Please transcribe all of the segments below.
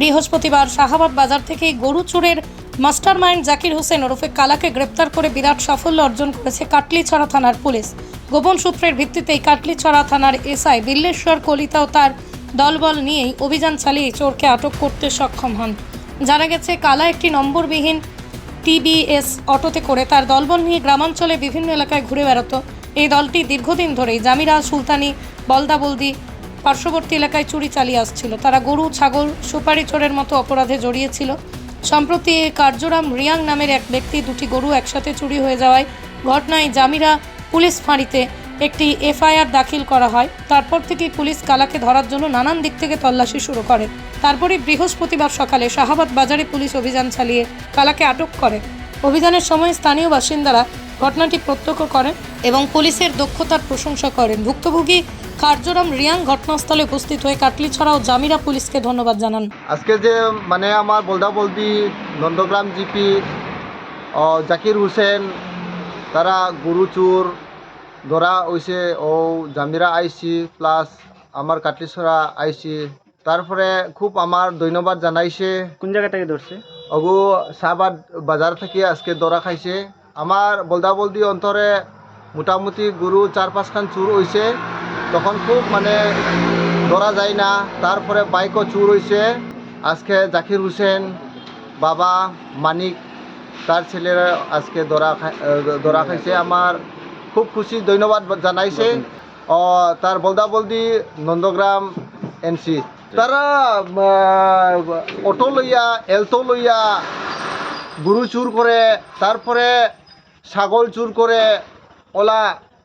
বৃহস্পতিবার শাহাবাদ বাজার থেকে গরু চুরের মাস্টার মাইন্ড জাকির হোসেন ওরফে কালাকে গ্রেপ্তার করে বিরাট সাফল্য অর্জন করেছে কাটলিছড়া থানার পুলিশ। গোপন সূত্রের ভিত্তিতে কাটলিছড়া থানার এসআই বিল্লেশ্বর কলিতা ও তার দলবল নিয়েই অভিযান চালিয়ে চোরকে আটক করতে সক্ষম হন। জানা গেছে, কালা একটি নম্বরবিহীন টিবিএস অটোতে করে তার দলবল নিয়ে গ্রামাঞ্চলে বিভিন্ন এলাকায় ঘুরে বেড়াতো। এই দলটি দীর্ঘদিন ধরেই জামিরা সুলতানি বলদাবলদি পার্শ্ববর্তী এলাকায় চুরি চালিয়ে আসছিল। তারা গরু, ছাগল, সুপারি, চোরের মতো অপরাধে জড়িয়েছিল। সম্প্রতি কার্যরাম রিয়াং নামের এক ব্যক্তি দুটি গরু একসাথে চুরি হয়ে যাওয়ায় ঘটনায় জামিরা পুলিশ ফাঁড়িতে একটি এফআইআর দাখিল করা হয়। তারপর থেকেই পুলিশ কালাকে ধরার জন্য নানান দিক থেকে তল্লাশি শুরু করে। তারপরে বৃহস্পতিবার সকালে শাহাবাদ বাজারে পুলিশ অভিযান চালিয়ে কালাকে আটক করে। অভিযানের সময় স্থানীয় বাসিন্দারা ঘটনাটি প্রত্যক্ষ করেন এবং পুলিশের দক্ষতার প্রশংসা করেন। ভুক্তভোগী কার্যরাম রিয়াং ঘটনাস্থলে উপস্থিত হয়ে কাটলিছড়া ও জামিরা পুলিশকে ধন্যবাদ জানান। আজকে যে মানে আমার বলদা বলদি নন্দগ্রাম জিপি ও জাকির হোসেন তারা গুরুচুর ধরা হয়েছে ও জামিরা আইসি প্লাস আমার কাটলিছড়া আইসি। তারপরে খুব আমার ধন্যবাদ জানাইছে। কোন জায়গা থেকে ধরছে? অগু শাহবাদ বাজার থেকে আজকে দরা খাইছে। আমার বলদা বলদি অন্তরে মোটামুটি গরু চার পাঁচখান চুর হয়েছে তখন খুব মানে ধরা যায় না। তারপরে বাইকও চুর হয়েছে আজকে জাকির হোসেন বাবা মানিক তার ছেলেরা আজকে ধরা ধরা খাইছে। আমার খুব খুশি ধন্যবাদ জানাইছে। ও তার বলদা বলদি নন্দগ্রাম এনসি। তারা অটো লইয়া এলটো লইয়া গরু চুর করে তারপরে ছাগল চুর করে ওলা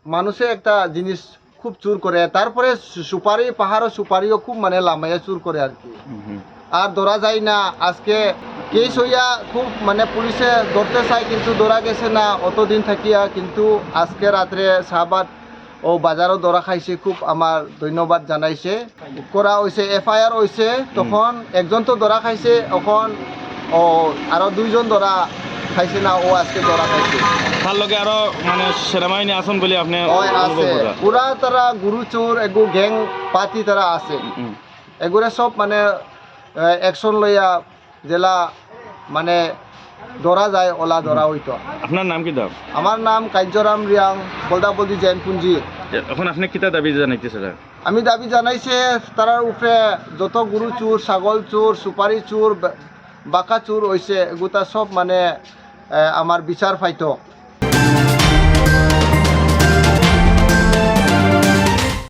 মানুষে একটা জিনিস খুব চুর করে। তারপরে সুপারি পাহাড়ও সুপারিও খুব মানে লামাইয়া চুর করে আর কি। আর ধরা যায় না আজকে কেস হইয়া খুব মানে পুলিশে ধরতে চায় কিন্তু ধরা গেছে না অতদিন থাকিয়া। কিন্তু আজকে রাত্রে শাহবাদ ও বাজারও ধরা খাইছে খুব আমার ধন্যবাদ জানাইছে। করা হয়েছে এফআইআর হয়েছে তখন একজন তো ধরা খাইছে এখন ও আরও দুইজন ধরা খাইছে না ও আজকে ধরা খাইছে। তার লগে আরও মানে সেনাবাহিনী আসন বলে আপনি আছে। পুরা তারা গুরু চোর এগু গ্যাং পাতি তারা আছে। এগুলো সব মানে একশন লইয়া জেলা মানে ধরা যায় ওলা ধরা হইতো আপনার নাম কি দাম? আমার নাম কার্যরাম রিয়াং বলদা বলদি জৈন পুঞ্জি এখন আপনি কিতা দাবি জানাইতেছে স্যার আমি দাবি জানাইছে তারার উপরে যত গরু চোর ছাগল চোর সুপারি চোর বাঁকা চুর হয়েছে গোটা সব মানে আমার বিচার পাইতো।